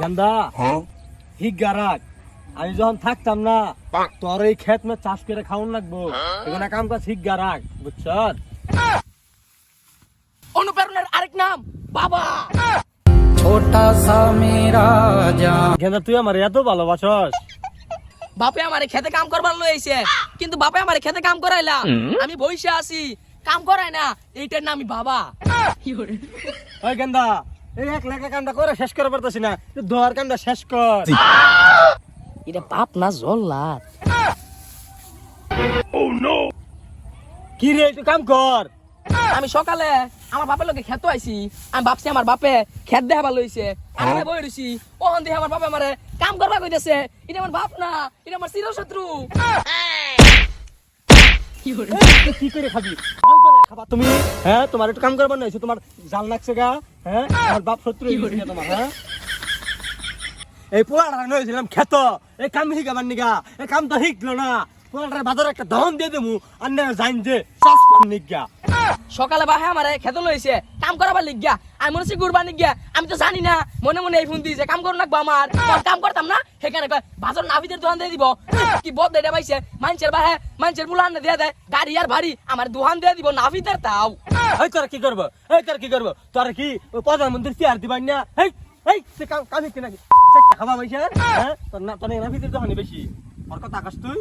হ্যাঁ। হিগারাক আমি যখন থাকতাম না তোর এই খেত মে চাষ করে খাওয়ান লাগবো। হ্যাঁ। এখানে কাম কাজ হিগারাক বুঝছ হ্যাঁ। অনুপ্রেরণার আরেক নাম বাবা। ছোটা সা মেরা গেন্দা তুই আমার এত ভালোবাসস। বাপে আমারে খেতে কাম করবার লইছে কিন্তু বাপে আমারে খেতে কাম করাইলা। আমি বইসে আছি। কাম করাই না এইটার নাম বাবা। ওই গেন্দা এই এক লেখা কামটা করে শেষ করে পারতাছি না। তুই কামটা শেষ কর। এটা বাপ না জল্লাদ। কি রে তুই কাম কর। আমি সকালে আমার বাপের লোকে খেতে আইছি। আমি ভাবছি আমার বাপে খেত দেখাবার লইছে আমি বই রইছি। ওখান দিয়ে আমার বাপে আমারে কাম করবা কইতেছে। এটা আমার বাপ না এটা আমার চিরশত্রু। তুই কি করে খাবি? কাম করে খাবা তুমি। হ্যাঁ তোমার একটু কাম করবার নাই তোমার জাল লাগছে গা। হ্যাঁ আমার বাপ শত্রু তোমার হ্যাঁ। এই পোলাটা নয়েছিলাম খেত। এই কাম শিখাবার নিগা এই কাম তো শিখলো না। পোলাটার বাজারে একটা দহন দিয়ে দেবো আর না জান যে চাষ নিগা। সকালে বাহে আমারে খেতে লইছে কাম করাবার লিগিয়া আমি মনে হচ্ছে কুরবানি গিয়া আমি তো জানি না মনে মনে এই ফোন দিয়েছে কাম করুন লাগবো আমার। কাম করতাম না সেখানে বাজার নাভিদের দোকান দিয়ে দিব। কি বদ এটা পাইছে মানুষের বাহে মানুষের বুলান দিয়ে দেয় গাড়ি আর ভারী আমার দোকান দিয়ে দিব নাভিদের তাও। এই তোরা কি করব? এই তোরা কি করব? তোরা কি প্রধানমন্ত্রী চেয়ার দিবাই না? এই এই সে কাম কাম শিখতে নাকি? খাবা পয়সা হ্যাঁ? তোর না তোর না ভিতরে দোকানে বেশি। ওর কথা আকাশ তুই।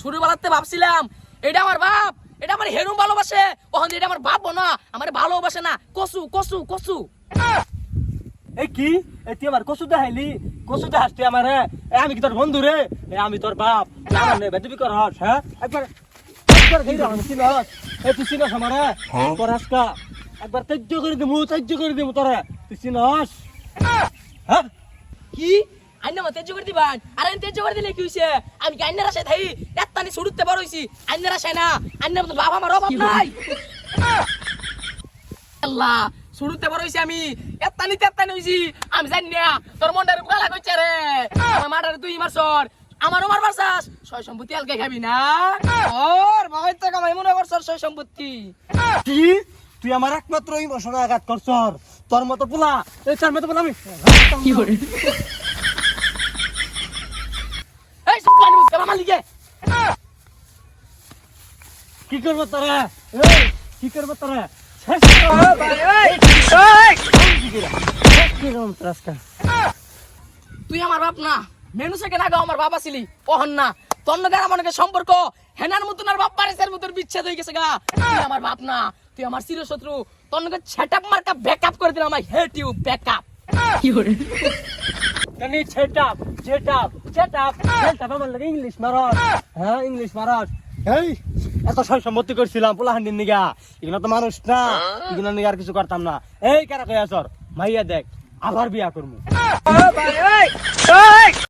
শুরু বেলাতে ভাবছিলাম এটা আমার বাপ। এটা আমার হেরুম ভালোবাসে। ওখান এটা আমার বাপ না আমার ভালোবাসে না। কসু কসু কসু। এই কি? এই তুই আমার কসু দেখাইলি? কসু দেখাস তুই আমার? হ্যাঁ আমি কি তোর বন্ধু রে? আমি তোর বাপ। আমার নে বেদবি কর হস হ্যাঁ? একবার একবার চিনস তুই চিনস আমার? তোর আজকা একবার তেজ্য করে দিমু করে দিমু তোরা। তুই চিনস হ্যাঁ? কি? আইনা মা তেজ করে দিবান? আর তেজ করে দিলে কি হইছে? আমি কি আইনার আশায় থাই এত্তানি ছুটতে বড় হইছি আইনার আশায় না। আইনার মতো বাবা আমার অভাব নাই। আল্লাহ বড় হইছি আমি। এত্তানি তেত্তানি হইছি আমি জানি না তোর গালা কইছে রে আমার মাটারে তুই মার সর আমারও মারবার চাস। সয় সম্পত্তি আলকে খাবি না। ওর মনে করছর সয় সম্পত্তি। কি? তুই আমার একমাত্র ইমোশনে আঘাত করছর তোর মতো পোলা এই তোর মতো পোলা আমি কি করে এই সুপানি মুখ লিগে কি করব তোরা? এই কি করব তোরা? তুই আমার বাপ না। মেনু থেকে না আমার বাবা ছিলি। ওহন না। তোর নগে আমার সম্পর্ক। হেনার মতন আর বাপ পারেসের মতন বিচ্ছেদ হয়ে গেছে গা। তুই আমার বাপ না। তুই আমার চিরশত্রু। তোর নগে সেটআপ মার্কা ব্যাকআপ করে দিলাম আই হেট ইউ ব্যাকআপ কি করে? কানি ছেটাপ ছেটাপ ছেটাপ। ছেটাপ আমার লাগে ইংলিশ মারস হ্যাঁ ইংলিশ মারস এই এত সব সম্মতি করছিলাম পোলাহান্ডির নিগা। এগুলো তো মানুষ না, এগুলো নিগা আর কিছু করতাম না। এই কারা কই আসর মাইয়া দেখ, আবার বিয়া করমু।